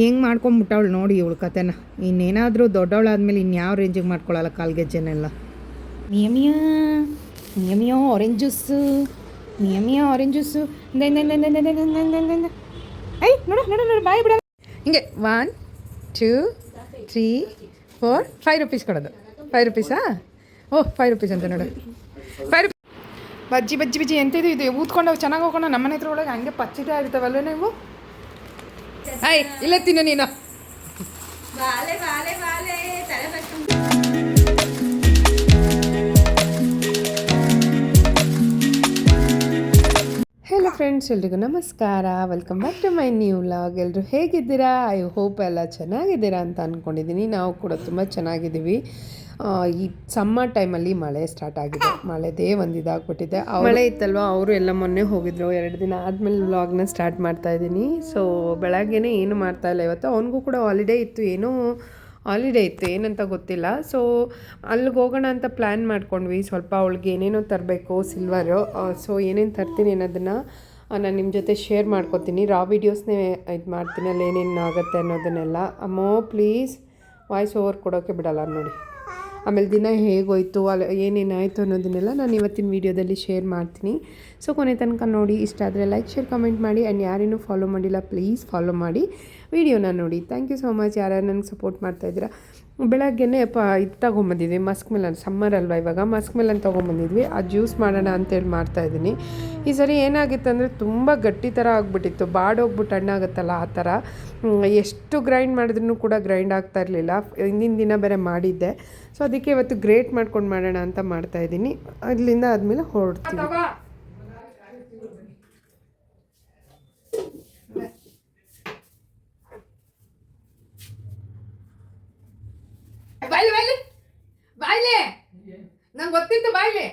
ಹೆಂಗೆ ಮಾಡ್ಕೊಂಬಿಟ್ಟವಳು ನೋಡಿ ಇವಳು ಕತೆನ ಇನ್ನೇನಾದರೂ ದೊಡ್ಡವಳಾದ್ಮೇಲೆ ಇನ್ಯಾವ ರೇಂಜಿಗೆ ಮಾಡ್ಕೊಳ್ಳಲ್ಲ ಕಾಲ್ಗೆಜ್ಜೆನೆಲ್ಲ ನಿಯಮಿಯ ನಿಯಮಿಯ ಆರೆಂಜ್ ಜ್ಯೂಸು ನಿಯಮಿಯ ಆರೆಂಜ್ ಜ್ಯೂಸು ಐ ನೋಡು ನೋಡು ನೋಡು ಬಾಯಿ ಬಿಡ ಹಿಂಗೆ one two three four five rupees ಕೊಡೋದು ಫೈವ್ ರುಪೀಸಾ ಓಹ್ ಫೈವ್ ರುಪೀಸ್ ಅಂತ ನೋಡು ಫೈವ್ ರುಪೀಸ್ ಬಜ್ಜಿ ಬಜ್ಜಿ ಬಜ್ಜಿ ಎಂತಿದು ಇದು ಊದ್ಕೊಂಡು ಚೆನ್ನಾಗಿ ಹೋಗೋಣ ನಮ್ಮನೆ ಹತ್ರ ಒಳಗೆ ಹಂಗೆ ಪಚ್ಚಿದೆ ಇರ್ತಾವಲ್ಲ ನೀವು ಐ ಇಲ್ಲ ತಿನ್ನು ನೀನು. ಹಲೋ ಫ್ರೆಂಡ್ಸ್ ಎಲ್ರಿಗೂ ನಮಸ್ಕಾರ. Welcome back to my new vlog ಎಲ್ಲರೂ ಹೇಗಿದ್ದೀರಾ? ಐ ಹೋಪ್ ಎಲ್ಲ ಚೆನ್ನಾಗಿದ್ದೀರಾ ಅಂತ ಅಂದ್ಕೊಂಡಿದ್ದೀನಿ ನಾವು ಕೂಡ ತುಂಬ ಚೆನ್ನಾಗಿದ್ದೀವಿ. ಈ ಸಮ್ಮರ್ ಟೈಮಲ್ಲಿ ಮಳೆ ಸ್ಟಾರ್ಟ್ ಆಗಿದೆ. ಮಳೆದೇ ಒಂದು ಇದಾಗ್ಬಿಟ್ಟಿದೆ. ಮಳೆ ಇತ್ತಲ್ವ? ಅವರು ಎಲ್ಲ ಮೊನ್ನೆ ಹೋಗಿದ್ರು. ಎರಡು ದಿನ ಆದಮೇಲೆ ವ್ಲಾಗ್ನ ಸ್ಟಾರ್ಟ್ ಮಾಡ್ತಾ ಇದ್ದೀನಿ. ಸೊ ಬೆಳಗ್ಗೆನೇ ಏನು ಮಾಡ್ತಾ ಇಲ್ಲ. ಇವತ್ತು ಅವನಿಗೂ ಕೂಡ ಹಾಲಿಡೇ ಇತ್ತು. ಏನೋ ಹಾಲಿಡೇ ಇತ್ತು. ಏನಂತ ಗೊತ್ತಿಲ್ಲ. ಸೊ ಅಲ್ಲಿಗೆ ಹೋಗೋಣ ಅಂತ ಪ್ಲ್ಯಾನ್ ಮಾಡ್ಕೊಂಡ್ವಿ. ಸ್ವಲ್ಪ ಅವಳಿಗೆ ಏನೇನೋ ತರಬೇಕು ಸಿಲ್ವರು ಸೊ ಏನೇನು ತರ್ತೀನಿ ಅನ್ನೋದನ್ನು ನಾನು ನಿಮ್ಮ ಜೊತೆ ಶೇರ್ ಮಾಡ್ಕೊತೀನಿ. ರಾ ವೀಡಿಯೋಸ್ನೇ ಇದು ಮಾಡ್ತೀನಿ. ಅಲ್ಲಿ ಏನೇನು ಆಗುತ್ತೆ ಅನ್ನೋದನ್ನೆಲ್ಲ. ಅಮ್ಮೋ ಪ್ಲೀಸ್ ವಾಯ್ಸ್ ಓವರ್ ಕೊಡೋಕ್ಕೆ ಬಿಡಲ್ಲ ನೋಡಿ. ಆಮೇಲೆ ದಿನ ಹೇಗೋಯ್ತು ಅಲ್ಲಿ ಏನೇನಾಯಿತು ಅನ್ನೋದನ್ನೆಲ್ಲ ನಾನು ಇವತ್ತಿನ ವೀಡಿಯೋದಲ್ಲಿ ಶೇರ್ ಮಾಡ್ತೀನಿ. ಸೊ ಕೊನೆ ತನಕ ನೋಡಿ, ಇಷ್ಟ ಆದರೆ ಲೈಕ್ ಶೇರ್ ಕಮೆಂಟ್ ಮಾಡಿ. ಆ್ಯಂಡ್ ಯಾರೇನೂ ಫಾಲೋ ಮಾಡಿಲ್ಲ ಪ್ಲೀಸ್ ಫಾಲೋ ಮಾಡಿ. ವೀಡಿಯೋನ ನೋಡಿ. ಥ್ಯಾಂಕ್ ಯು ಸೊ ಮಚ್ ಯಾರ್ಯಾರು ನನಗೆ ಸಪೋರ್ಟ್ ಮಾಡ್ತಾಯಿದ್ದೀರಾ ಬೆಳಗ್ಗೆನೇ ಪ ಇದು ತೊಗೊಂಬಂದಿದ್ವಿ. ಮಸ್ಕ್ ಮೆಲನ್ ಸಮ್ಮರ್ ಅಲ್ವಾ ಇವಾಗ? ಮಸ್ಕ್ ಮೆಲನ್ ತೊಗೊಂಬಂದಿದ್ವಿ. ಆ ಜ್ಯೂಸ್ ಮಾಡೋಣ ಅಂತೇಳಿ ಮಾಡ್ತಾಯಿದ್ದೀನಿ ಈ ಸರಿ ಏನಾಗಿತ್ತು ಅಂದರೆ ತುಂಬ ಗಟ್ಟಿ ಥರ ಆಗಿಬಿಟ್ಟಿತ್ತು. ಬಾಡೋಗ್ಬಿಟ್ಟು ಹಣ್ಣಾಗುತ್ತಲ್ಲ ಆ ಥರ ಎಷ್ಟು ಗ್ರೈಂಡ್ ಮಾಡಿದ್ರೂ ಕೂಡ ಗ್ರೈಂಡ್ ಆಗ್ತಾ ಇರಲಿಲ್ಲ. ಹಿಂದಿನ ದಿನ ಬೇರೆ ಮಾಡಿದ್ದೆ. ಸೊ ಅದಕ್ಕೆ ಇವತ್ತು ಗ್ರೇಟ್ ಮಾಡ್ಕೊಂಡು ಮಾಡೋಣ ಅಂತ ಮಾಡ್ತಾಯಿದ್ದೀನಿ ಅಲ್ಲಿಂದ ಆದಮೇಲೆ ಹೊರಡ್ತೀನಿ ಬಾಯ್ಲಿ ನಂಗೆ ಗೊತ್ತಿತ್ತು ಬಾಯ್ಲಿ.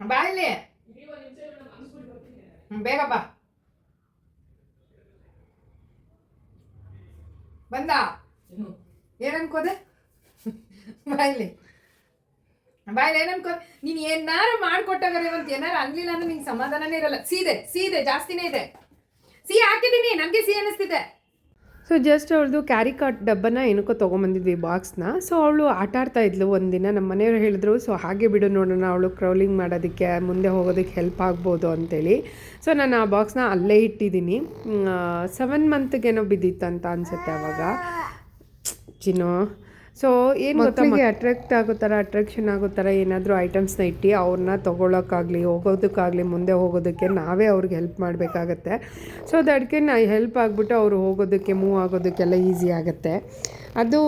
ಬಾಯ್ಲಿ. ಬೇಗ ಬಾ. ಬಂದ? ಏನನ್ಕೋದೆ? ಬಾಯ್ಲಿ. ಬಾಯ್ಲಿ ಏನನ್ಕೋ ನೀನು ಏನಾರು ಮಾಡ್ಕೊಟ್ಟಾಗರೆ ಇವತ್ತು ಏನಾರು ಅನ್ಲಿಲ್ಲ ಅಂದ್ರೆ ನಿಂಗೆ ಸಮಾಧಾನನೇ ಇರಲ್ಲ. ಸೀದೆ ಸೀದೆ ಜಾಸ್ತಿನೇ ಇದೆ. ಸಿಹಿ ಹಾಕಿದ್ದೀನಿ ನನಗೆ ಸಿಹಿ ಅನಿಸ್ತಿದೆ. ಸೊ ಜಸ್ಟ್ ಅವ್ರದ್ದು ಕ್ಯಾರಿ ಕಾರ್ಟ್ ಡಬ್ಬನ ಏನಕ್ಕೋ ತೊಗೊಂಬಂದಿದ್ವಿ ಬಾಕ್ಸ್ನ ಸೊ ಅವಳು ಆಟ ಆಡ್ತಾ ಇದ್ಲು ಒಂದಿನ ನಮ್ಮ ಮನೆಯವ್ರು ಹೇಳಿದ್ರು ಸೊ ಹಾಗೆ ಬಿಡು ನೋಡೋಣ, ಅವಳು ಕ್ರೌಲಿಂಗ್ ಮಾಡೋದಕ್ಕೆ, ಮುಂದೆ ಹೋಗೋದಕ್ಕೆ ಹೆಲ್ಪ್ ಆಗ್ಬೋದು ಅಂತೇಳಿ. ಸೊ ನಾನು ಆ ಬಾಕ್ಸ್ನ ಅಲ್ಲೇ ಇಟ್ಟಿದ್ದೀನಿ. ಸೆವೆನ್ ಮಂತ್ಗೇನೋ ಬಿದ್ದಿತ್ತು ಅಂತ ಅನಿಸುತ್ತೆ ಅವಾಗ. ಚಿನ್ನು ಸೊ ಏನು ಮಕ್ಕಳಿಗೆ ಅಟ್ರಾಕ್ಟ್ ಆಗೋ ಥರ ಅಟ್ರಾಕ್ಷನ್ ಆಗೋ ಥರ ಏನಾದರೂ ಐಟಮ್ಸ್ನ ಇಟ್ಟು ಅವ್ರನ್ನ ತೊಗೊಳೋಕ್ಕಾಗಲಿ ಹೋಗೋದಕ್ಕಾಗಲಿ ಮುಂದೆ ಹೋಗೋದಕ್ಕೆ ನಾವೇ ಅವ್ರಿಗೆ ಹೆಲ್ಪ್ ಮಾಡಬೇಕಾಗತ್ತೆ. ಸೊ ಅದಕ್ಕೆ ನಾ ಹೆಲ್ಪ್ ಆಗಿಬಿಟ್ಟು ಅವರು ಹೋಗೋದಕ್ಕೆ ಮೂವ್ ಆಗೋದಕ್ಕೆಲ್ಲ ಈಸಿ ಆಗುತ್ತೆ. ಅದು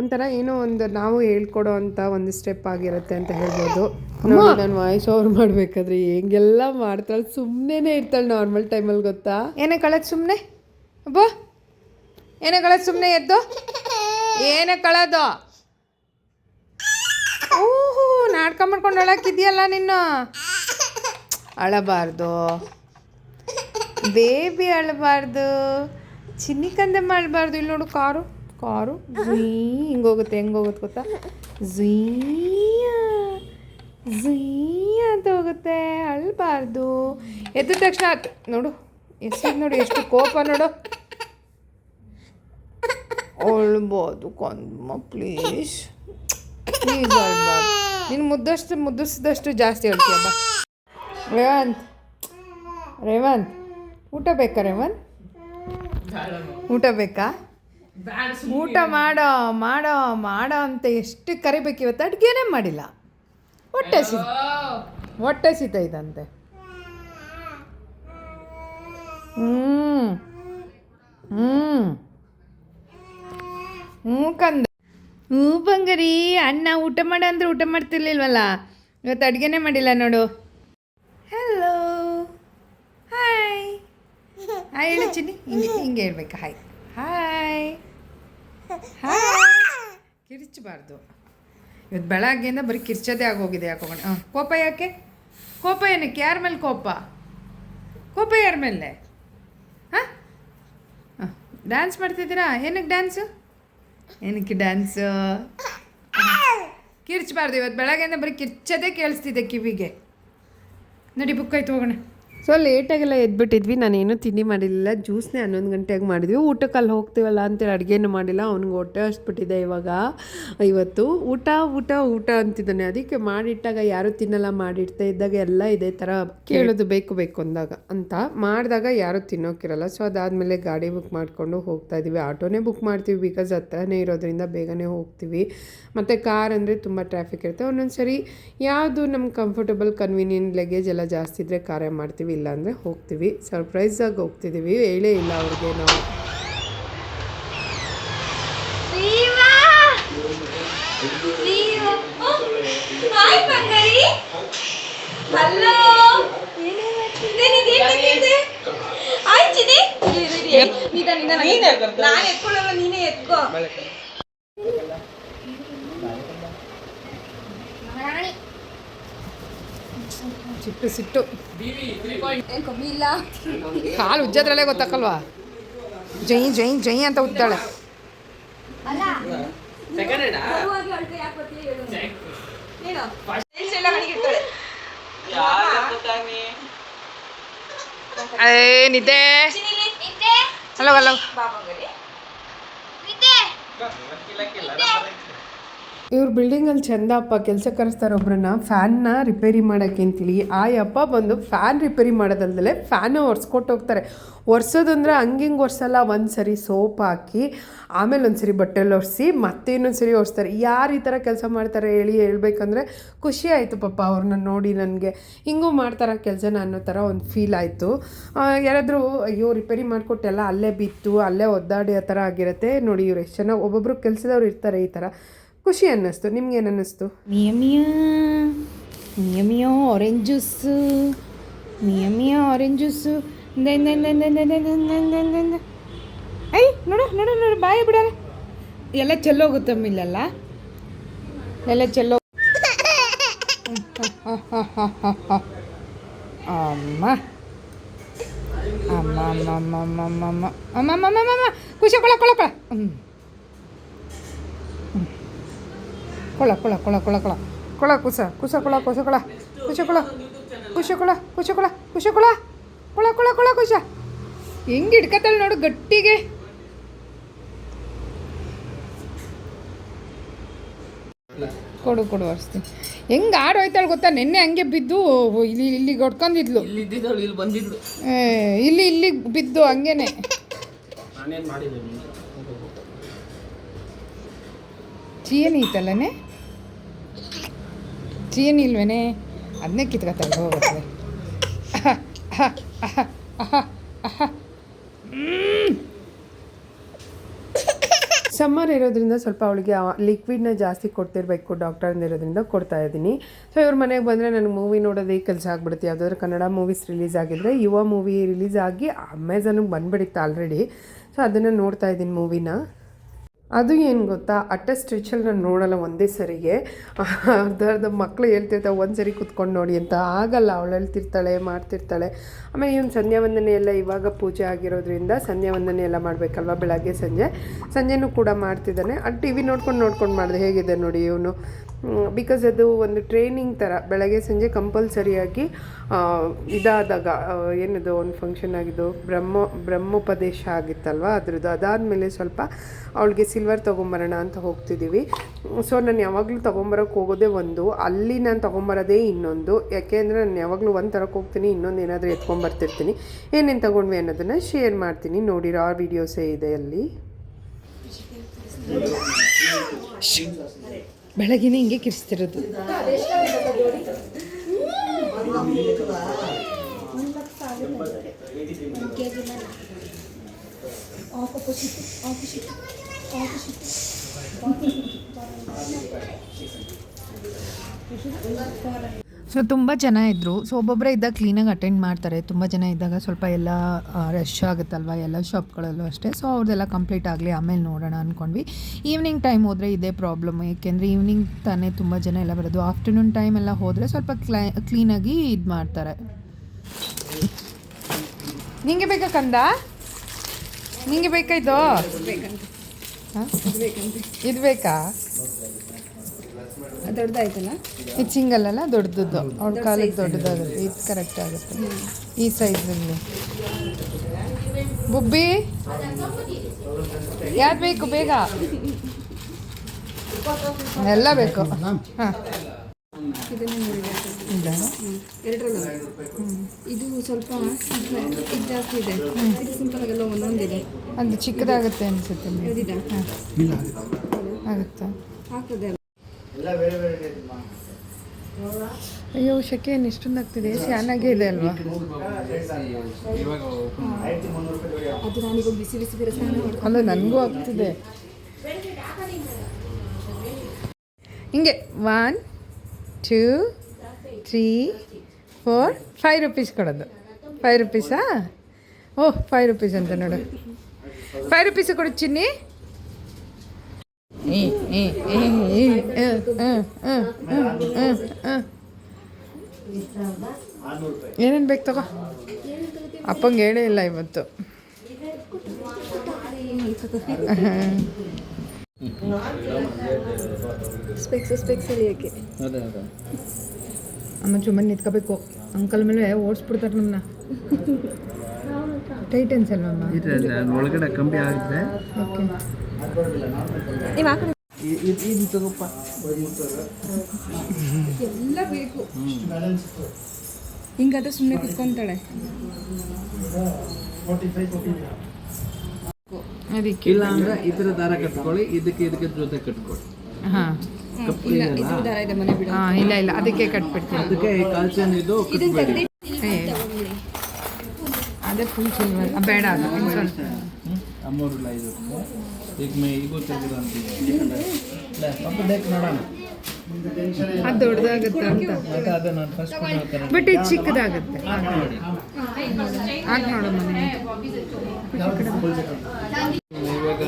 ಒಂಥರ ಏನೋ ಒಂದು ನಾವು ಹೇಳ್ಕೊಡೋ ಅಂಥ ಒಂದು ಸ್ಟೆಪ್ ಆಗಿರುತ್ತೆ ಅಂತ ಹೇಳ್ಬೋದು. ನೋಡಿ ನಾನು ವಾಯ್ಸ್ ಓವರ್ ಮಾಡಬೇಕಾದ್ರೆ ಹೆಂಗೆಲ್ಲ ಮಾಡ್ತಾಳೆ ಸುಮ್ಮನೆ ಇರ್ತಾಳೆ ನಾರ್ಮಲ್ ಟೈಮಲ್ಲಿ ಗೊತ್ತಾ? ಏನೇ ಕಳದ್ ಸುಮ್ಮನೆ ಅಬ್ಬ! ಏನೇ ಕಳದ್ ಸುಮ್ಮನೆ ಎದ್ದು? ಏನೇ ಕಳೋದು. ಓಹೋ ನಾಟಕ ಮಾಡ್ಕೊಂಡು ಅಳಕ್ಕಿದ್ಯಲ್ಲ ನೀನು ಅಳಬಾರ್ದು. ಬೇಬಿ ಅಳಬಾರ್ದು. ಚಿನ್ನಿ ಕಂದೆ ಮಾಡಬಾರ್ದು. ಇಲ್ಲಿ ನೋಡು, ಕಾರು ಕಾರು, ಝೀ, ಹಿಂಗೋಗುತ್ತೆ, ಹೆಂಗೋಗುತ್ತೆ ಗೊತ್ತಾ? ಝೀಯ ಝೀ ಅಂತ ಹೋಗುತ್ತೆ. ಅಳಬಾರ್ದು. ಎದ್ದ ತಕ್ಷಣ, ನೋಡು, ಎಷ್ಟು ನೋಡು, ಎಷ್ಟು ಕೋಪ ನೋಡು. ಅಳ್ಬೋದು ಕಂದಮ್ಮ ಪ್ಲೀಸ್ ಪ್ಲೀಸ್ ನೀನು ಮುದ್ದಷ್ಟು, ಮುದ್ದಿಸಿದಷ್ಟು ಜಾಸ್ತಿ ಹೇಳ್ತೀಯಮ್ಮ ರೇವಂತ್. ರೇವಂತ್, ಊಟ ಬೇಕಾ ರೇವಂತ್? ಊಟ ಬೇಕಾ? ಊಟ ಮಾಡೋ ಮಾಡೋ ಮಾಡೋ ಅಂತ ಎಷ್ಟು ಕರಿಬೇಕು ಇವತ್ತು? ಅಡುಗೆನೇ ಮಾಡಿಲ್ಲ. ಹೊಟ್ಟೆ ಸಿ ಹೊಟ್ಟೆ ಸಿತೈತಂತೆ ಹ್ಞೂ ಹ್ಞೂ ಹ್ಞೂ ಕಂದ ಹ್ಞೂ ಬಂಗರಿ, ಅಣ್ಣ ಊಟ ಮಾಡ ಅಂದ್ರೆ ಊಟ ಮಾಡ್ತಿರ್ಲಿಲ್ವಲ್ಲ? ಇವತ್ತು ಅಡುಗೆನೇ ಮಾಡಿಲ್ಲ ನೋಡು. ಹಲೋ ಹಾಯ್ ಹಾಯ್ ಹೇಳು ಚಿನ್ನಿ. ಹಿಂಗೆ ಹಿಂಗೆ ಹೇಳ್ಬೇಕು. ಹಾಯ್ ಹಾಯ್ ಹಾಯ್ ಕಿರ್ಚಬಾರ್ದು. ಇವತ್ತು ಬೆಳಗ್ಗೆಯಿಂದ ಬರೀ ಕಿರ್ಚೋದೇ ಆಗೋಗಿದೆ ಯಾಕೋಣ ಹಾಂ, ಕೋಪ ಯಾಕೆ? ಕೋಪ ಏನಕ್ಕೆ? ಯಾರ ಮೇಲೆ ಕೋಪ? ಕೋಪ ಯಾರ ಮೇಲೆ? ಹಾಂ? ಹಾಂ ಡ್ಯಾನ್ಸ್ ಮಾಡ್ತಿದ್ದೀರಾ? ಏನಕ್ಕೆ ಡ್ಯಾನ್ಸು ಏನಕ್ಕೆ ಡ್ಯಾನ್ಸ್ ಕಿರ್ಚಬಾರ್ದು. ಇವತ್ತು ಬೆಳಗ್ಗೆಯಿಂದ ಬರೀ ಕಿರ್ಚೋದೇ ಕೇಳಿಸ್ತಿದೆ ಕಿವಿಗೆ. ನಡಿ ಬುಕ್ ಆಯ್ತು ಹೋಗೋಣ. ಸೊ ಲೇಟಾಗೆಲ್ಲ ಎದ್ಬಿಟ್ಟಿದ್ವಿ. ನಾನೇನು ತಿಂಡಿ ಮಾಡಿರಲಿಲ್ಲ. ಜ್ಯೂಸ್ನೇ ಹನ್ನೊಂದು ಗಂಟೆಗೆ ಮಾಡಿದ್ವಿ. ಊಟಕ್ಕೆ ಅಲ್ಲಿ ಹೋಗ್ತೀವಲ್ಲ ಅಂತೇಳಿ ಅಡುಗೆನೂ ಮಾಡಿಲ್ಲ. ಅವ್ನಿಗೆ ಹೊಟ್ಟೆ ಹಸ್ಬಿಟ್ಟಿದೆ ಇವಾಗ. ಇವತ್ತು ಊಟ ಊಟ ಊಟ ಅಂತಿದ್ದಾನೆ. ಅದಕ್ಕೆ ಮಾಡಿಟ್ಟಾಗ ಯಾರು ತಿನ್ನಲ್ಲ. ಮಾಡಿಡ್ತಾ ಇದ್ದಾಗ ಎಲ್ಲ ಇದೇ ಥರ ಕೇಳೋದು ಬೇಕು ಬೇಕು ಅಂದಾಗ ಅಂತ ಮಾಡಿದಾಗ ಯಾರು ತಿನ್ನೋಕ್ಕಿರಲ್ಲ. ಸೊ ಅದಾದಮೇಲೆ ಗಾಡಿ ಬುಕ್ ಮಾಡಿಕೊಂಡು ಹೋಗ್ತಾ ಇದ್ದೀವಿ. ಆಟೋನೇ ಬುಕ್ ಮಾಡ್ತೀವಿ. ಬಿಕಾಸ್ ಹತ್ರನೇ ಇರೋದ್ರಿಂದ ಬೇಗನೆ ಹೋಗ್ತೀವಿ. ಮತ್ತು ಕಾರ್ ಅಂದರೆ ತುಂಬ ಟ್ರಾಫಿಕ್ ಇರುತ್ತೆ. ಒಂದೊಂದು ಸರಿ ಯಾವುದು ನಮ್ಗೆ ಕಂಫರ್ಟಬಲ್ ಕನ್ವೀನಿಯಂಟ್ ಲಗೇಜ್ ಎಲ್ಲ ಜಾಸ್ತಿ ಇದ್ದರೆ ಕಾರೇ ಮಾಡ್ತೀವಿ. ಹೋಗ್ತೀವಿ ಇಲ್ಲಾಂದರೆ ಹೋಗ್ತೀವಿ. ಸರ್ಪ್ರೈಸಾಗಿ ಹೋಗ್ತಿದ್ದೀವಿ ಹೇಳೇ ಇಲ್ಲ ಅವ್ರಿಗೆ ನಾವು. ನೀನೇ ಎತ್ಕೋ. ಸಿಟ್ಟು. ಸಿಟ್ಟು ಕಾಲು ಉಜ್ಜದ್ರಲ್ಲೇ ಗೊತ್ತಾಕಲ್ವಾ? ಜೈ ಜೈ ಜೈ ಅಂತ ಉದ್ದಾಳೆ. ಏನಿದೆ ಹಲೋ ಹಲೋ ಇವ್ರ ಬಿಲ್ಡಿಂಗಲ್ಲಿ ಚಂದಪ್ಪ ಕೆಲಸ ಕರೆಸ್ತಾರೆ ಒಬ್ಬರನ್ನ ಫ್ಯಾನ್ನ ರಿಪೇರಿ ಮಾಡೋಕ್ಕೆ ಅಂತೇಳಿ ಆ ಅಪ್ಪ ಬಂದು ಫ್ಯಾನ್ ರಿಪೇರಿ ಮಾಡೋದಲ್ದಲೆ ಫ್ಯಾನು ಒರೆಸ್ಕೊಟ್ಟು ಹೋಗ್ತಾರೆ. ಒರೆಸೋದಂದ್ರೆ ಹಂಗಿಂಗೆ ಒರೆಸಲ್ಲ. ಒಂದು ಸರಿ ಸೋಪ್ ಹಾಕಿ, ಆಮೇಲೆ ಒಂದು ಸರಿ ಬಟ್ಟೆಲಿ ಒರೆಸಿ, ಮತ್ತೆ ಇನ್ನೊಂದು ಸರಿ ಒರೆಸ್ತಾರೆ. ಯಾರು ಈ ಥರ ಕೆಲಸ ಮಾಡ್ತಾರೆ ಹೇಳಿ ಹೇಳ್ಬೇಕಂದ್ರೆ ಖುಷಿ ಆಯಿತು ಪಾಪ ಅವ್ರನ್ನ ನೋಡಿ ನನಗೆ. ಹಿಂಗೂ ಮಾಡ್ತಾರೆ ಕೆಲಸನ ಅನ್ನೋ ಥರ ಒಂದು ಫೀಲ್ ಆಯಿತು. ಯಾರಾದರೂ ಅಯ್ಯೋ ರಿಪೇರಿ ಮಾಡಿಕೊಟ್ಟೆಲ್ಲ ಅಲ್ಲೇ ಬಿತ್ತು, ಅಲ್ಲೇ ಒದ್ದಾಡಿ ಆ ಥರ ಆಗಿರುತ್ತೆ. ನೋಡಿ ಇವ್ರು ಎಷ್ಟು ಚೆನ್ನಾಗಿ ಒಬ್ಬೊಬ್ರು ಕೆಲಸದವ್ರು ಇರ್ತಾರೆ ಈ ಥರ ಖುಷಿ ಅನ್ನಿಸ್ತು ನಿಮ್ಗೇನು ಅನ್ನಿಸ್ತು ನಿಯಮಿಯ ನಿಯಮಿಯ ಮಿಯ ಮಿಯ ಆರೆಂಜ್ ಜ್ಯೂಸು ನಿಯಮಿಯ ಮಿಯ ಆರೆಂಜ್ ಜ್ಯೂಸು ಐ ನೋಡು ನೋಡು ನೋಡು ಬಾಯಿ ಬಿಡಲ್ಲ ಎಲ್ಲ ಚೆಲ್ಲೋಗುತ್ತೆ ಮಿಲ್ಲಲ್ಲ ಎಲ್ಲ ಚೆಲ್ಲೋ ಅಮ್ಮ ಅಮ್ಮ ಅಮ್ಮ ಅಮ್ಮ ಅಮ್ಮ ಅಮ್ಮ ಅಮ್ಮ ಅಮ್ಮ ಅಮ್ಮ ಅಮ್ಮ ಖುಷಿ ಕೊಳ ಕೊಳ ಕೊಳ ಹ್ಞೂ ಕೊಳ ಕೊಳ ಕೊಳ ಕೊಳ ಕೊಳ. ಕೊಳ ಕುಸ ಕುಸ ಕೊಳ ಕುಸ ಕೊಳ. ಕುಶ ಕೊಳ. ಕುಶ ಕೊಳ ಕುಶ ಕೊಳ ಕುಶ ಕೊಳ. ಕೊಳ ಕೊಳ ಕೊಳ ಕುಶ ಹೆಂಗೆ ಹಿಡ್ಕತ್ತಾಳೆ ನೋಡು ಗಟ್ಟಿಗೆ. ಕೊಡು ಕೊಡು ಒರೆಸ್ತೀನಿ ಹೆಂಗೆ ಆಡೋಯ್ತಾಳೆ ಹೋಯ್ತಾಳೆ ಗೊತ್ತಾ? ನಿನ್ನೆ ಹಂಗೆ ಬಿದ್ದು ಇಲ್ಲಿ ಇಲ್ಲಿಗೆ ಹೊಡ್ಕೊಂಡಿದ್ಲು ಇಲ್ಲಿ ಬಂದಿದ್ಲು. ಇಲ್ಲಿ ಇಲ್ಲಿ ಬಿದ್ದು ಹಂಗೇನೆ. ಚೀನ್ ಐತಲ್ಲನೇ? ಚೀನಿ ಇಲ್ವೇನೆ ಅದನ್ನೇ ಕಿತ್ಕೊತಾಳೆ ಹೋಗುತ್ತೆ. ಸಮ್ಮರ್ ಇರೋದ್ರಿಂದ ಸ್ವಲ್ಪ ಅವಳಿಗೆ ಲಿಕ್ವಿಡ್ನ ಜಾಸ್ತಿ ಕೊಡ್ತಿರ್ಬೇಕು ಡಾಕ್ಟರ್ ಇರೋದ್ರಿಂದ ಕೊಡ್ತಾ ಇದ್ದೀನಿ. ಸೊ ಇವ್ರ ಮನೆಗೆ ಬಂದರೆ ನನಗೆ ಮೂವಿ ನೋಡೋದೇ ಕೆಲಸ ಆಗ್ಬಿಡುತ್ತೆ. ಯಾವುದಾದ್ರು ಕನ್ನಡ ಮೂವೀಸ್ ರಿಲೀಸ್ ಆಗಿದ್ರೆ ಯುವ ಮೂವಿ ರಿಲೀಸ್ ಆಗಿ ಅಮೆಝಾನಿಗೆ ಬಂದ್ಬಿಡುತ್ತೆ ಆಲ್ರೆಡಿ ಸೊ ಅದನ್ನು ನೋಡ್ತಾ ಇದ್ದೀನಿ ಮೂವಿನ ಅದು ಏನು ಗೊತ್ತಾ? ಅಟ್ಟ ಸ್ಟ್ರೆಚಲ್ಲಿ ನಾನು ನೋಡಲ್ಲ ಒಂದೇ ಸರಿಗೆ. ಅರ್ಧ ಅರ್ಧ ಮಕ್ಕಳು ಹೇಳ್ತಿರ್ತಾವೆ ಒಂದು ಸರಿ ಕುತ್ಕೊಂಡು ನೋಡಿ ಅಂತ. ಆಗಲ್ಲ, ಅವಳು ಹೇಳ್ತಿರ್ತಾಳೆ, ಮಾಡ್ತಿರ್ತಾಳೆ. ಆಮೇಲೆ ಇವನು ಸಂಧ್ಯಾ ವಂದನೆ ಎಲ್ಲ ಇವಾಗ ಪೂಜೆ ಆಗಿರೋದ್ರಿಂದ ಸಂಧ್ಯಾ ವಂದನೆ ಎಲ್ಲ ಮಾಡಬೇಕಲ್ವ ಬೆಳಗ್ಗೆ ಸಂಜೆ? ಸಂಜೆನೂ ಕೂಡ ಮಾಡ್ತಿದ್ದಾನೆ. ಅದು ಟಿ ವಿ ನೋಡ್ಕೊಂಡು ನೋಡ್ಕೊಂಡು ಮಾಡಿದೆ. ಹೇಗಿದೆ ನೋಡಿ ಇವನು? ಬಿಕಾಸ್ ಅದು ಒಂದು ಟ್ರೈನಿಂಗ್ ಥರ ಬೆಳಗ್ಗೆ ಸಂಜೆ ಕಂಪಲ್ಸರಿಯಾಗಿ ಇದಾದಾಗ ಏನಿದು ಒಂದು ಫಂಕ್ಷನ್ ಆಗಿದ್ದು, ಬ್ರಹ್ಮ, ಬ್ರಹ್ಮೋಪದೇಶ ಆಗಿತ್ತಲ್ವ ಅದ್ರದ್ದು. ಅದಾದಮೇಲೆ ಸ್ವಲ್ಪ ಅವಳಿಗೆ ಸಿಲ್ವರ್ ತೊಗೊಂಬರೋಣ ಅಂತ ಹೋಗ್ತಿದ್ದೀವಿ ಸೊ ನಾನು ಯಾವಾಗಲೂ ತೊಗೊಂಬರೋಕೆ ಹೋಗೋದೇ ಒಂದು, ಅಲ್ಲಿ ನಾನು ತೊಗೊಂಬರೋದೇ ಇನ್ನೊಂದು. ಯಾಕೆ ಅಂದರೆ ನಾನು ಯಾವಾಗಲೂ ಒಂದು ತರಕ್ಕೆ ಹೋಗ್ತೀನಿ, ಇನ್ನೊಂದು ಏನಾದರೂ ಎತ್ಕೊಂಬರ್ತಿರ್ತೀನಿ ಏನೇನು ತೊಗೊಂಡ್ವಿ ಅನ್ನೋದನ್ನು ಶೇರ್ ಮಾಡ್ತೀನಿ. ನೋಡಿರೋ ಆ ವಿಡಿಯೋಸೇ ಇದೆ ಅಲ್ಲಿ. ಬೆಳಗಿನ ಹಿಂಗೆ ಕಿರಿಸ್ತಿರೋದು ಸೊ ತುಂಬ ಜನ ಇದ್ದರು ಸೊ ಒಬ್ಬೊಬ್ಬರೇ ಇದ್ದಾಗ ಕ್ಲೀನಾಗಿ ಅಟೆಂಡ್ ಮಾಡ್ತಾರೆ. ತುಂಬ ಜನ ಇದ್ದಾಗ ಸ್ವಲ್ಪ ಎಲ್ಲ ರಶ್ ಆಗುತ್ತಲ್ವ? ಎಲ್ಲ ಶಾಪ್ಗಳಲ್ಲೂ ಅಷ್ಟೇ. ಸೊ ಅವ್ರದ್ದೆಲ್ಲ ಕಂಪ್ಲೀಟ್ ಆಗಲಿ, ಆಮೇಲೆ ನೋಡೋಣ ಅಂದ್ಕೊಂಡ್ವಿ ಈವ್ನಿಂಗ್ ಟೈಮ್ ಹೋದರೆ ಇದೇ ಪ್ರಾಬ್ಲಮ್ ಏಕೆಂದರೆ ಈವ್ನಿಂಗ್ ತಾನೇ ತುಂಬ ಜನ ಎಲ್ಲ ಬರೋದು. ಆಫ್ಟರ್ನೂನ್ ಟೈಮ್ ಎಲ್ಲ ಹೋದರೆ ಸ್ವಲ್ಪ ಕ್ಲೈ ಕ್ಲೀನಾಗಿ ಇದು ಮಾಡ್ತಾರೆ. ನಿಂಗೆ ಬೇಕಾ ಕಂದ? ನಿಂಗೆ ಬೇಕಾ ಇದು? ಹಾಂ? ಇದು ಬೇಕಾ? ದೊಡ್ಡದಾಯ್ತಲ್ಲ? ಇದು ಸಿಂಗಲ್ ಅಲ್ಲ ದೊಡ್ಡದು ಅವ್ಳ ಕಾಲಿಗೆ ದೊಡ್ಡದಾಗುತ್ತೆ. ಇದು ಕರೆಕ್ಟ್ ಆಗುತ್ತೆ. ಈ ಸೈಜಲ್ಲಿ ಬುಬ್ಬಿ? ಯಾರು ಬೇಕು ಬೇಗ? ಎಲ್ಲ ಬೇಕು. ಹಾಂ. ಇದಾ ಸ್ವಲ್ಪ ಇದು ಜಾಸ್ತಿ ಇದೆ. ಇದು ಸಿಂಪಲ್ ಆಗೆಲ್ಲ ಒಂದೊಂದಿದೆ. ಅದು ಚಿಕ್ಕದಾಗುತ್ತೆ ಅನ್ಸುತ್ತೆ. ಆಗುತ್ತಾ? ಹಾಕದೆ ಅಯ್ಯೋ ಶೆಕೆ ಏನು ಇಷ್ಟೊಂದು ಆಗ್ತಿದೆ? ಎ ಇದೆ ಅಲ್ವಾ? ಆಗೇ ಇದೆ ಬಿಸಿ ಬಿಸಿ ಬೇರೆ ಸ್ನಾನ ಮಾಡ್ಕೊಂಡು ನನಗೂ ಆಗ್ತಿದೆ. ಹಿಂಗೆ one two three four five rupees ಕೊಡೋದು. ಫೈವ್ ರುಪೀಸಾ ಓಹ್ ಫೈವ್ ರುಪೀಸ್ ಅಂತ ನೋಡು. ಫೈವ್ ರುಪೀಸ್ ಕೊಡು ಚಿನ್ನಿ ಏ, ಏ, ಏ, ಏ, ಅ, ಅ, ಅ, ಅ, ಅ, ಅ. ಏನೇನು ಬೇಕು ತಗೋ ಅಪ್ಪಂಗೆ ಹೇಳೇ ಇಲ್ಲ ಇವತ್ತು ಅಮ್ಮ ಚುಮ್ಮನ್ ನಿಂತ್ಕೋಬೇಕು ಅಂಕಲ್ ಮೇಲೆ ಓಡಿಸ್ಬಿಡ್ತಾರೆ ನಮ್ಮನ್ನ ಟೈಟನ್ಸ್ ಅಲ್ವಾ ಒಳಗಡೆ ಕಂಬಿ ಆಗುತ್ತೆ ಓಕೆ ನೀವು ಕಡೆ ಇದು ತಗೋಪ್ಪ ಎಲ್ಲ ಬೇಕು. ಹಿಂಗಾದ್ರೆ ಸುಮ್ಮನೆ ಕುತ್ಕೊಂತಾಳೆ. ಅದಕ್ಕೆ. ಇಲ್ಲ ಅಂದ್ರೆ ಇದರ ದಾರ ಕಟ್ಕೊಳ್ಳಿ ಇದಕ್ಕೆ ಇದಕ್ಕೆ ಜೊತೆ ಕಟ್ಕೊಳ್ಳಿ. ಹಾಂ. ಇಲ್ಲ ಇದೆಯಲ್ಲ, ಇದ್ರ ಇದೆ ಮನೆ ಬಿಡು. ಹಾಂ ಇಲ್ಲ ಇಲ್ಲ ಅದಕ್ಕೆ ಕಟ್ಬಿಡ್ತೀನಿ. ಅದಕ್ಕೆ ಕಾಲ್ಚನ್ ಇದು ಅದೇ ಫುಲ್ ಸಿಲ್ವರ್ ಬೇಡ ಅದು ಅಮ್ಮೂರಿಲ್ಲ ಇದು. ಈಗ ಮೇ ಈಗೂ ತೆಗೆದು ಇಲ್ಲ ನೋಡೋಣ ಅದು ದೊಡ್ಡದಾಗುತ್ತೆ ಅಂತ. ಮತ್ತೆ ಅದು ನಾನು ಫಸ್ಟ್ ಹೇಳ್ತಾರೆ ಬಟ್ ಇದು ಚಿಕ್ಕದಾಗುತ್ತೆ. ನೋಡಿ. ಆಗ ನೋಡು. ಇವಾಗ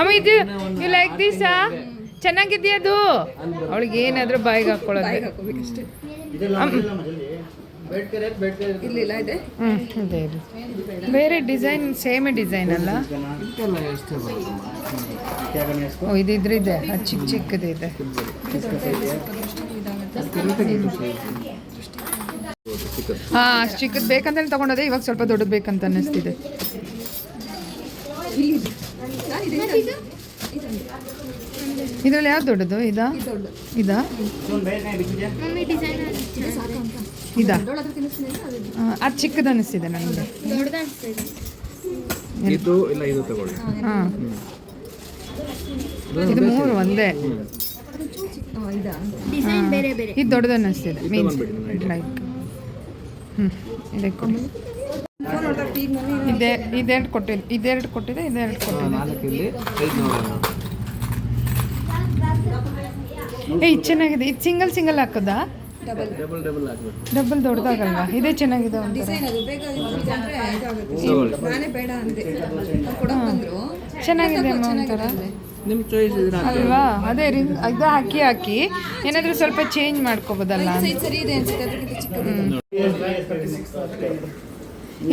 ಅಮ್ಮ ಇದು ಯು ಲೈಕ್ ದಿಸ್ ಚೆನ್ನಾಗಿದ್ಯಾ ಅದು? ಅವಳಿಗೆ ಏನಾದರೂ ಬಾಯಿಗೆ ಹಾಕ್ಕೊಳ್ಳೋದು. ಹಾಕೋಬೇಕಷ್ಟೇ ಹ್ಞೂ ಇದೆ. ಇದೆ ಬೇರೆ ಡಿಸೈನ್ ಸೇಮ್ ಡಿಸೈನ್ ಅಲ್ಲ? ಓ ಇದಿದ್ರಿದೆ. ಅದು ಚಿಕ್ಕ ಚಿಕ್ಕದಿದೆ. ಹಾಂ ಅಷ್ಟು ಚಿಕ್ಕದು ಬೇಕಂತಾನೆ ತಗೊಂಡೋದೆ ಇವಾಗ ಸ್ವಲ್ಪ ದೊಡ್ಡದು ಬೇಕಂತ ಅನ್ನಿಸ್ತಿದೆ. ಇದರಲ್ಲಿ ಯಾವ್ದು ದೊಡ್ಡದು? ಇದಾ? ಇದಾ ಇದಾ? ಅದು ಚಿಕ್ಕದು ಅನಿಸ್ತಿದೆ ನನಗೆ ಇದು ಇಲ್ಲ ಇದು ತಗೊಳ್ಳಿ. ಹಾಂ ಇದು ಮೂರು ಒಂದೇ. ಡಿಸೈನ್ ಬೇರೆ ಬೇರೆ. ಇದು ದೊಡ್ಡದು ಅನ್ನಿಸ್ತಿದೆ ಮೀನ್ಸ್ ಲೈಕ್ ಹ್ಞೂ ಇದೆ ಕೊಡಿ. ಇದೆ ಇದೆರಡು ಕೊಟ್ಟಿದೆ ಇದೆರಡು ಕೊಟ್ಟಿದೆ ಇದೆರಡು ಕೊಟ್ಟಿದೆ. ಏ ಇದು ಚೆನ್ನಾಗಿದೆ. ಇದು ಸಿಂಗಲ್ ಸಿಂಗಲ್ ಹಾಕೋದಾ? ಡಬಲ್ ಡಬಲ್ ದೊಡ್ಡದಾಗಲ್ವಾ? ಇದೇ ಚೆನ್ನಾಗಿದೆ ಒಂಥರ. ಡಿಸೈನ್ ಅದು ಬೇಗ ಇದಾದ್ರೆ ಇದಾಗುತ್ತೆ ನಾನೇ ಬೇಡ ಅಂದೆ. ಅವ್ರು ಕೊಡಕ್ ಚೆನ್ನಾಗಿದೆ ಅಮ್ಮ ಒಂಥರ. ನಿಮ್ಮ ಚಾಯ್ಸ್ ಇದ್ರೆ ಅಲ್ವಾ? ಅದೇ ರೀ ಅದು ಹಾಕಿ ಹಾಕಿ. ಏನಾದರೂ ಸ್ವಲ್ಪ ಚೇಂಜ್ ಮಾಡ್ಕೋಬೋದಲ್ಲ. ಸರಿ ಇದೆ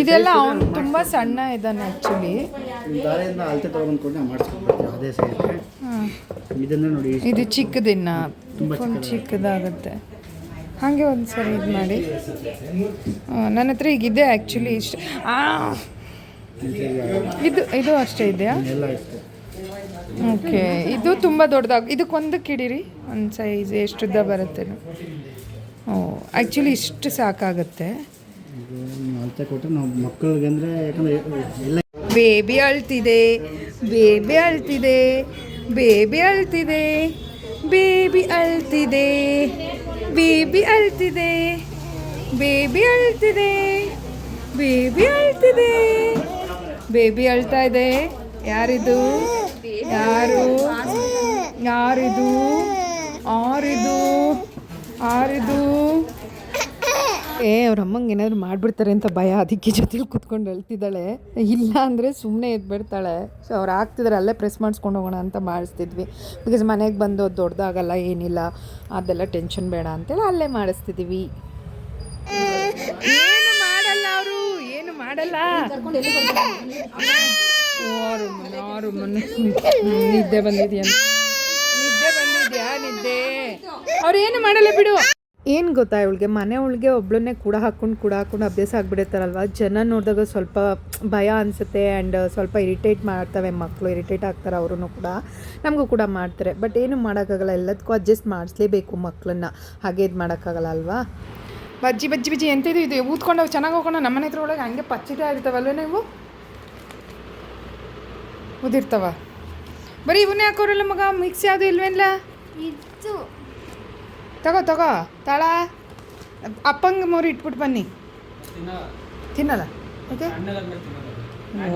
ಇದೆಲ್ಲ ಅವನು ತುಂಬ ಸಣ್ಣ ಇದ್ದಾನೆ ಆ್ಯಕ್ಚುಲಿ ದಾರೆಯಿಂದ ಅಳತೆ ತಗೊಂಡು ಕೊಟ್ಟು ನಾವು ಮಾಡಿಸ್ಕೊಡ್ತೀವಿ ಅದೇ ಸೈಜ್. ಇದನ್ನು ನೋಡಿ ಇದು ಚಿಕ್ಕದಿನ್ನ. ತುಂಬ ಚಿಕ್ಕದಾಗುತ್ತೆ. ಹಾಗೆ ಒಂದು ಸರಿ ಇದು ಮಾಡಿ. ನನ್ನ ಹತ್ರ ಈಗ ಇದೆ ಆ್ಯಕ್ಚುಲಿ ಇಷ್ಟು! ಇದು ಇದು ಅಷ್ಟೇ ಇದೆಯಾ? ಓಕೆ ಇದು ತುಂಬ ದೊಡ್ಡದಾಗ ಇದಕ್ಕೊಂದಕ್ಕೆ ಇಡೀರಿ ಒಂದು ಸೈಜ್ ಎಷ್ಟುದ್ದ ಬರುತ್ತೆ ಓ ಆ್ಯಕ್ಚುಲಿ ಇಷ್ಟು ಸಾಕಾಗುತ್ತೆ. ಬೇಬಿ ಅಳ್ತಿದೆ ಬೇಬಿ ಅಳ್ತಿದೆ ಬೇಬಿ ಅಳ್ತಿದೆ ಬೇಬಿ ಅಳ್ತಿದೆ. ಬೇಬಿ ಅಳ್ತಿದೆ. ಬೇಬಿ ಅಳ್ತಿದೆ. ಬೇಬಿ ಅಳ್ತಿದೆ. ಬೇಬಿ ಅಳ್ತಾ ಇದೆ. ಯಾರಿದು? ಯಾರು? ಯಾರಿದು? ಆರಿದು? ಆರಿದು? ಏ ಅವ್ರ ಅಮ್ಮಂಗೆ ಏನಾದ್ರು ಮಾಡಿಬಿಡ್ತಾರೆ ಅಂತ ಭಯ. ಅದಕ್ಕೆ ಜೊತೆಲಿ ಕೂತ್ಕೊಂಡು ಹೇಳ್ತಿದ್ದಾಳೆ. ಇಲ್ಲ ಅಂದರೆ ಸುಮ್ಮನೆ ಎದ್ಬಿಡ್ತಾಳೆ. ಸೊ ಅವ್ರು ಆಗ್ತಿದ್ರೆ ಅಲ್ಲೇ ಪ್ರೆಸ್ ಮಾಡಿಸ್ಕೊಂಡು ಹೋಗೋಣ ಅಂತ ಮಾಡಿಸ್ತಿದ್ವಿ. ಬಿಕಾಸ್ ಮನೆಗೆ ಬಂದು ಅದು ದೊಡ್ಡದಾಗಲ್ಲ ಏನಿಲ್ಲ. ಅದೆಲ್ಲ ಟೆನ್ಷನ್ ಬೇಡ ಅಂತೇಳಿ ಅಲ್ಲೇ ಮಾಡಿಸ್ತಿದ್ವಿ. ಏನು ಮಾಡಲ್ಲ ಅವರು ಏನು ಮಾಡಲ್ಲ. ನಿದ್ದೆ ಬಂದಿದ್ಯಾ ನಿದ್ದೆ ಬಂದಿದ್ಯಾ ನಿದ್ದೆ? ಏನು ಮಾಡಲ್ಲ ಬಿಡು. ಏನು ಗೊತ್ತಾ ಇವಳಿಗೆ? ಮನೆ ಒಳಗೆ ಒಬ್ಳನ್ನೇ ಕೂಡ ಹಾಕ್ಕೊಂಡು ಕೂಡ ಹಾಕೊಂಡು ಅಭ್ಯಾಸ ಆಗಿಬಿಡುತ್ತಾರಲ್ವ ಜನ ನೋಡಿದಾಗ ಸ್ವಲ್ಪ ಭಯ ಅನಿಸುತ್ತೆ ಆ್ಯಂಡ್ ಸ್ವಲ್ಪ ಇರಿಟೇಟ್ ಮಾಡ್ತವೆ ಮಕ್ಕಳು ಇರಿಟೇಟ್ ಆಗ್ತಾರೆ ಅವರು ಕೂಡ. ನಮಗೂ ಕೂಡ ಮಾಡ್ತಾರೆ. ಬಟ್ ಏನು ಮಾಡೋಕ್ಕಾಗಲ್ಲ. ಎಲ್ಲದಕ್ಕೂ ಅಡ್ಜಸ್ಟ್ ಮಾಡಿಸ್ಲೇಬೇಕು ಮಕ್ಕಳನ್ನ ಹಾಗೆ ಇದು ಮಾಡೋಕ್ಕಾಗಲ್ಲ ಅಲ್ವಾ? ಬಜ್ಜಿ ಬಜ್ಜಿ ಬಜ್ಜಿ ಎಂತಿದು ಇದು ಊದ್ಕೊಂಡು ಚೆನ್ನಾಗಿ ಹೋಗೋಣ ನಮ್ಮನೆ ಹತ್ರ ಒಳಗೆ ಹಂಗೆ ಪಚ್ಚಿದೆ ಇರ್ತಾವಲ್ವ ನೀವು? ಉದಿರ್ತಾವ ಬರೀ ಇವನ್ನೇ ಹಾಕೋರಲ್ಲ ಮಗ? ಮಿಕ್ಸ್ ಯಾವುದು ಇಲ್ವೇನಿಲ್ಲ ಇತ್ತು ತಗೋ ತಗೋ ತಾಳ. ಅಪ್ಪಂಗೆ ಮೂರು ಇಟ್ಬಿಟ್ಟು ಬನ್ನಿ. ತಿನ್ನಲ್ಲ. ಓಕೆ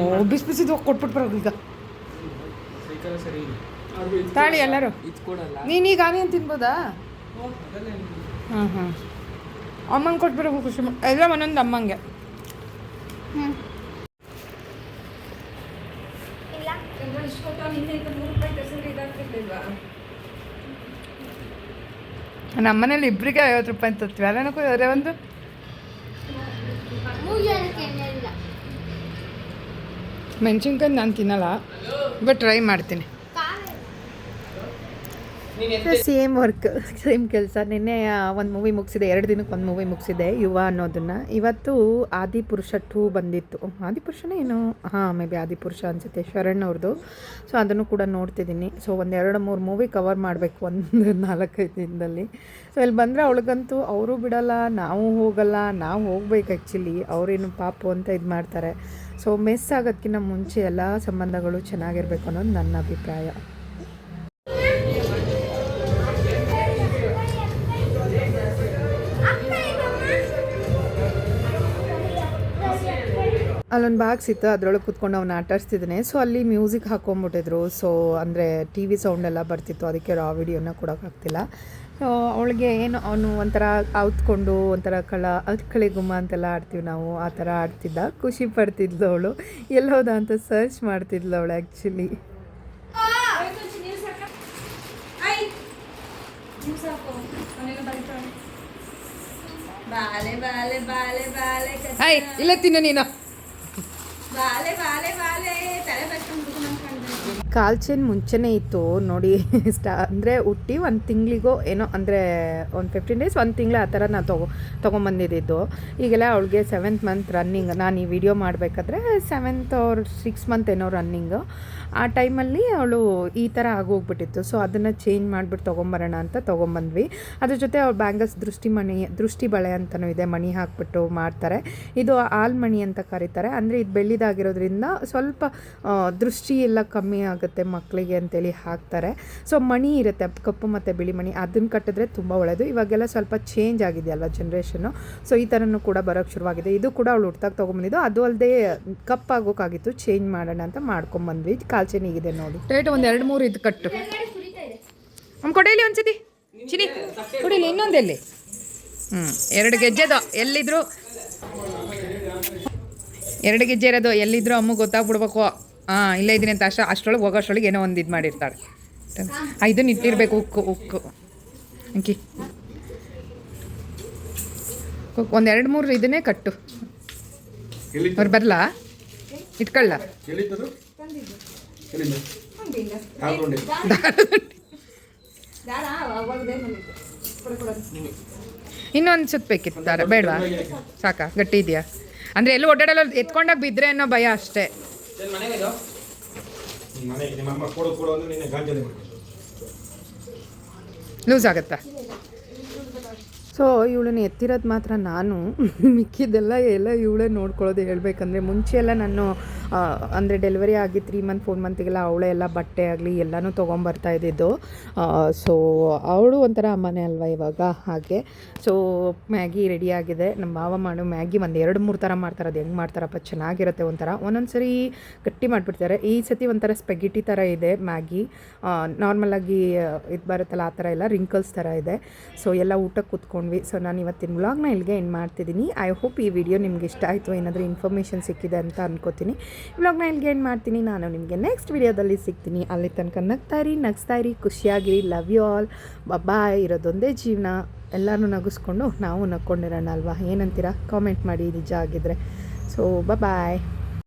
ಓ ಬಿಸಿ ಬಿಸಿದು ಹೋಗಿ ಕೊಟ್ಬಿಟ್ಟು ಬರೋದು ಈಗ. ಸರಿ ತಾಳಿ ಎಲ್ಲರೂ. ನೀನು ಈಗ ನೀನೀಗ ಆನಿಯನ್ ತಿನ್ಬೋದಾ? ಹಾಂ ಹಾಂ ಅಮ್ಮಂಗೆ ಕೊಟ್ಬಿಡಬೇಕು ಖುಷಿ ಎಲ್ಲ ಒಂದೊಂದು ಅಮ್ಮಂಗೆ. ನಮ್ಮನೇಲಿ ಇಬ್ಬರಿಗೆ ಐವತ್ತು ರೂಪಾಯಿ ತತ್ವಿ ಅಲ್ಲೇನಕ್ಕೂ ಅದೇ ಒಂದು? ಮೆಣಸಿನ್ಕಾಯಿ ನಾನು ತಿನ್ನಲ್ಲ ಬಟ್ ಟ್ರೈ ಮಾಡ್ತೀನಿ. ಸೇಮ್ ವರ್ಕ್ ಸೇಮ್ ಕೆಲಸ. ನಿನ್ನೆ ಒಂದು ಮೂವಿ ಮುಗಿಸಿದೆ. ಎರಡು ದಿನಕ್ಕೆ ಒಂದು ಮೂವಿ ಮುಗಿಸಿದೆ, ಯುವ ಅನ್ನೋದನ್ನು. ಇವತ್ತು ಆದಿಪುರುಷ ಟೂ ಬಂದಿತ್ತು. ಆದಿಪುರುಷನೇ ಏನು? ಹಾಂ ಮೇ ಬಿ ಆದಿಪುರುಷ ಅನಿಸುತ್ತೆ, ಶರಣ್ ಅವ್ರದ್ದು ಸೊ ಅದನ್ನು ಕೂಡ ನೋಡ್ತಿದ್ದೀನಿ. ಸೊ ಒಂದು ಎರಡು ಮೂರು ಮೂವಿ ಕವರ್ ಮಾಡಬೇಕು ಒಂದು ನಾಲ್ಕೈದು ದಿನದಲ್ಲಿ. ಸೊ ಇಲ್ಲಿ ಬಂದರೆ ಅವಳಿಗಂತೂ ಅವರು ಬಿಡಲ್ಲ, ನಾವು ಹೋಗಲ್ಲ, ನಾವು ಹೋಗ್ಬೇಕು ಆ್ಯಕ್ಚುಲಿ ಅವರೇನು ಪಾಪು ಅಂತ ಇದು ಮಾಡ್ತಾರೆ. ಸೊ ಮಿಸ್ ಆಗೋದಕ್ಕಿಂತ ಮುಂಚೆ ಎಲ್ಲ ಸಂಬಂಧಗಳು ಚೆನ್ನಾಗಿರಬೇಕು ಅನ್ನೋದು ನನ್ನ ಅಭಿಪ್ರಾಯ. ಅಲ್ಲೊಂದು ಬಾಕ್ಸ್ ಇತ್ತು ಅದರೊಳಗೆ ಕೂತ್ಕೊಂಡು ಅವ್ನು ಆಟ ಆಡಿಸ್ತಿದ್ದಾನೆ ಸೊ ಅಲ್ಲಿ ಮ್ಯೂಸಿಕ್ ಹಾಕೊಂಡ್ಬಿಟ್ಟಿದ್ರು ಸೊ ಅಂದರೆ ಟಿ ವಿ ಸೌಂಡ್ ಎಲ್ಲ ಬರ್ತಿತ್ತು. ಅದಕ್ಕೆ ರಾ ವಿಡಿಯೋನ ಕೊಡೋಕ್ಕಾಗ್ತಿಲ್ಲ ಸೊ ಅವಳಿಗೆ ಏನು ಅವನು ಒಂಥರ ಔತ್ಕೊಂಡು ಒಂಥರ ಕಳ ಕಳೆ ಗುಮ್ಮ ಅಂತೆಲ್ಲ ಆಡ್ತೀವಿ ನಾವು. ಆ ಥರ ಆಡ್ತಿದ್ದ. ಖುಷಿ ಪಡ್ತಿದ್ಲು ಅವಳು. ಎಲ್ಲೋದ ಅಂತ ಸರ್ಚ್ ಮಾಡ್ತಿದ್ಲು ಅವಳು ಆ್ಯಕ್ಚುಲಿ ಬಾಲೆ ಬಾಲೆ ಬಾಲೆ ಬಾಲೆ ಕಚ್ಚ. ಹಾಯ್ ಇಲ್ಲ ತಿನ್ನು ನೀನು. ಕಾಲ್ ಚೈನ್ ಮುಂಚೆನೇ ಇತ್ತು, ನೋಡಿ ಸ್ಟಾ ಅಂದರೆ ಹುಟ್ಟಿ ಒಂದು ತಿಂಗಳಿಗೋ ಏನೋ, ಅಂದರೆ ಒಂದು ಫಿಫ್ಟೀನ್ ಡೇಸ್ ಒಂದು ತಿಂಗಳು ಆ ಥರ ನಾನು ತಗೋ ತೊಗೊಂಬಂದಿದ್ದು ಈಗೆಲ್ಲ ಅವಳಿಗೆ ಸೆವೆಂತ್ ಮಂತ್ ರನ್ನಿಂಗ್ ನಾನು ಈ ವಿಡಿಯೋ ಮಾಡಬೇಕಾದ್ರೆ ಸೆವೆಂತ್ ಅವ್ರ ಸಿಕ್ಸ್ ಮಂತ್ ಏನೋ ರನ್ನಿಂಗು ಆ ಟೈಮಲ್ಲಿ ಅವಳು ಈ ಥರ ಆಗೋಗ್ಬಿಟ್ಟಿತ್ತು. ಸೊ ಅದನ್ನು ಚೇಂಜ್ ಮಾಡಿಬಿಟ್ಟು ತೊಗೊಂಬರೋಣ ಅಂತ ತೊಗೊಂಬಂದ್ವಿ. ಅದ್ರ ಜೊತೆ ಅವ್ಳು ಬ್ಯಾಂಗಲ್ಸ್ ದೃಷ್ಟಿ ಮಣಿ ದೃಷ್ಟಿ ಬಳೆ ಅಂತಲೂ ಇದೆ. ಮಣಿ ಹಾಕ್ಬಿಟ್ಟು ಮಾಡ್ತಾರೆ ಇದು ಆಲ್ ಮಣಿ ಅಂತ ಕರೀತಾರೆ. ಅಂದರೆ ಇದು ಬೆಳ್ಳಿದಾಗಿರೋದ್ರಿಂದ ಸ್ವಲ್ಪ ದೃಷ್ಟಿ ಎಲ್ಲ ಕಮ್ಮಿ ಆಗುತ್ತೆ ಮಕ್ಕಳಿಗೆ ಅಂತೇಳಿ ಹಾಕ್ತಾರೆ. ಸೊ ಮಣಿ ಇರುತ್ತೆ. ಕಪ್ಪು ಮತ್ತು ಬಿಳಿ ಮಣಿ. ಅದನ್ನು ಕಟ್ಟಿದ್ರೆ ತುಂಬ ಒಳ್ಳೆಯದು ಇವಾಗೆಲ್ಲ ಸ್ವಲ್ಪ ಚೇಂಜ್ ಆಗಿದೆಯಲ್ಲ ಜನ್ರೇಷನ್ನು ಸೊ ಈ ಥರನೂ ಕೂಡ ಬರೋಕ್ಕೆ ಶುರುವಾಗಿದೆ. ಇದು ಕೂಡ ಅವಳು ಹುಡ್ತಾಗ ತೊಗೊಂಬಂದಿದ್ದು. ಅದು ಅಲ್ಲದೆ ಕಪ್ಪಾಗೋಕ್ಕಾಗಿತ್ತು ಚೇಂಜ್ ಮಾಡೋಣ ಅಂತ ಮಾಡ್ಕೊಂಬಂದ್ವಿ. ಕಾಲ್ಚೆನಿಗಿದೆ ನೋಡಿ. ಟೈಟ್ ಒಂದು ಎರಡು ಮೂರು ಇದು ಕಟ್ಟು. ನಮ್ಮ ಕೊಡೇಲಿ ಒಂದ್ಸತಿ. ಚಿನಿ ಕೊಡಿಲಿ ಇನ್ನೊಂದೆಲ್ಲಿ? ಹ್ಞೂ ಎರಡು ಗೆಜ್ಜೆದು ಎಲ್ಲಿದ್ರು? ಎರಡು ಗೆಜ್ಜೆ ಇರೋದು ಎಲ್ಲಿದ್ರು ಅಮ್ಮ ಗೊತ್ತಾಗ್ಬಿಡ್ಬೇಕು. ಹಾಂ ಇಲ್ಲೇ ಇದ್ದೀನಿ ಅಂತ ಅಷ್ಟ ಅಷ್ಟರೊಳಗೆ ಹೋಗೋ ಅಷ್ಟರೊಳಗೆ ಏನೋ ಒಂದು ಇದು ಮಾಡಿರ್ತಾಳೆ. ಆ, ಇದನ್ನ ಇಟ್ಟಿರ್ಬೇಕು ಉಕ್ಕು ಉಕ್ಕು. ಅಂಕಿ. ಒಂದು ಎರಡು ಮೂರು ಇದನ್ನೇ ಕಟ್ಟು. ಅವ್ರು ಬರಲಾ? ಇಟ್ಕೊಳ್ಳ? ಇನ್ನೊಂದು ಸುತ್ತ ಬೇಕಿತ್ತು ದಾರ ಬೇಡವಾ? ಸಾಕಾ? ಗಟ್ಟಿ ಇದೆಯಾ? ಅಂದರೆ ಎಲ್ಲೂ ಓಡಾಡಲ್ಲ ಎತ್ಕೊಂಡಾಗ ಬಿದ್ರೆ ಅನ್ನೋ ಭಯ ಅಷ್ಟೇ. ಲೂಸ್ ಆಗುತ್ತಾ? ಸೊ ಇವಳನ್ನ ಎತ್ತಿರೋದು ಮಾತ್ರ ನಾನು. ಮಿಕ್ಕಿದ್ದೆಲ್ಲ ಎಲ್ಲ ಇವಳೇ ನೋಡ್ಕೊಳ್ಳೋದು ಹೇಳ್ಬೇಕಂದ್ರೆ ಮುಂಚೆ ಎಲ್ಲ ನಾನು ಅಂದರೆ ಡೆಲಿವರಿ ಆಗಿ ತ್ರೀ ಮಂತ್ ಫೋರ್ ಮಂತಿಗೆಲ್ಲ ಅವಳೆ ಎಲ್ಲ ಬಟ್ಟೆ ಆಗಲಿ ಎಲ್ಲನೂ ತೊಗೊಂಬರ್ತಾ ಇದ್ದಿದ್ದು. ಸೊ ಅವಳು ಒಂಥರ ಅಮ್ಮನೇ ಅಲ್ವಾ ಇವಾಗ? ಹಾಗೆ. ಸೊ ಮ್ಯಾಗಿ ರೆಡಿ ಆಗಿದೆ. ನಮ್ಮ ಮಾವ ಮಾಡು ಮ್ಯಾಗಿ ಒಂದು ಎರಡು, ಮೂರು ಥರ ಮಾಡ್ತಾರೆ. ಅದು ಹೆಂಗೆ ಮಾಡ್ತಾರಪ್ಪ? ಚೆನ್ನಾಗಿರುತ್ತೆ ಒಂಥರ. ಒಂದೊಂದು ಸರಿ ಗಟ್ಟಿ ಮಾಡಿಬಿಡ್ತಾರೆ ಈ ಸತಿ ಒಂಥರ ಸ್ಪೆಗಿಟಿ ಥರ ಇದೆ ಮ್ಯಾಗಿ ನಾರ್ಮಲಾಗಿ ಇದು ಬರುತ್ತಲ್ಲ, ಆ ಥರ ಎಲ್ಲ ರಿಂಕಲ್ಸ್ ಥರ ಇದೆ. ಸೊ ಎಲ್ಲ ಊಟಕ್ಕೆ ಕೂತ್ಕೊಂಡ್ವಿ. ಸೊ ನಾನು ಇವತ್ತಿನ ವ್ಲಾಗ್ನ ಇಲ್ಲಿಗೆ ಏನು ಮಾಡ್ತಿದ್ದೀನಿ. ಐ ಹೋಪ್ ಈ ವಿಡಿಯೋ ನಿಮ್ಗೆ ಇಷ್ಟ ಆಯಿತು. ಏನಾದರೂ ಇನ್ಫಾರ್ಮೇಷನ್ ಸಿಕ್ಕಿದೆ ಅಂತ ಅನ್ಕೋತೀನಿ. ವ್ಲಾಗ್ನ ಇಲ್ಲಿಗೆ ಏನು ಮಾಡ್ತೀನಿ. ನಾನು ನಿಮಗೆ ನೆಕ್ಸ್ಟ್ ವಿಡಿಯೋದಲ್ಲಿ ಸಿಗ್ತೀನಿ. ಅಲ್ಲಿ ತನಕ ನಗ್ತಾ ಇರಿ, ನಗಿಸ್ತಾ ಇರಿ, ಖುಷಿಯಾಗಿರಿ ಲವ್ ಯು ಆಲ್ ಬಾಯ್ ಇರೋದೊಂದೇ ಜೀವನ. ಎಲ್ಲರೂ ನಗಿಸ್ಕೊಂಡು ನಾವು ನಕ್ಕೊಂಡಿರೋಣ ಅಲ್ವಾ? ಏನಂತೀರಾ? ಕಾಮೆಂಟ್ ಮಾಡಿ. ನಿಜ ಆಗಿದ್ರೆ. So bye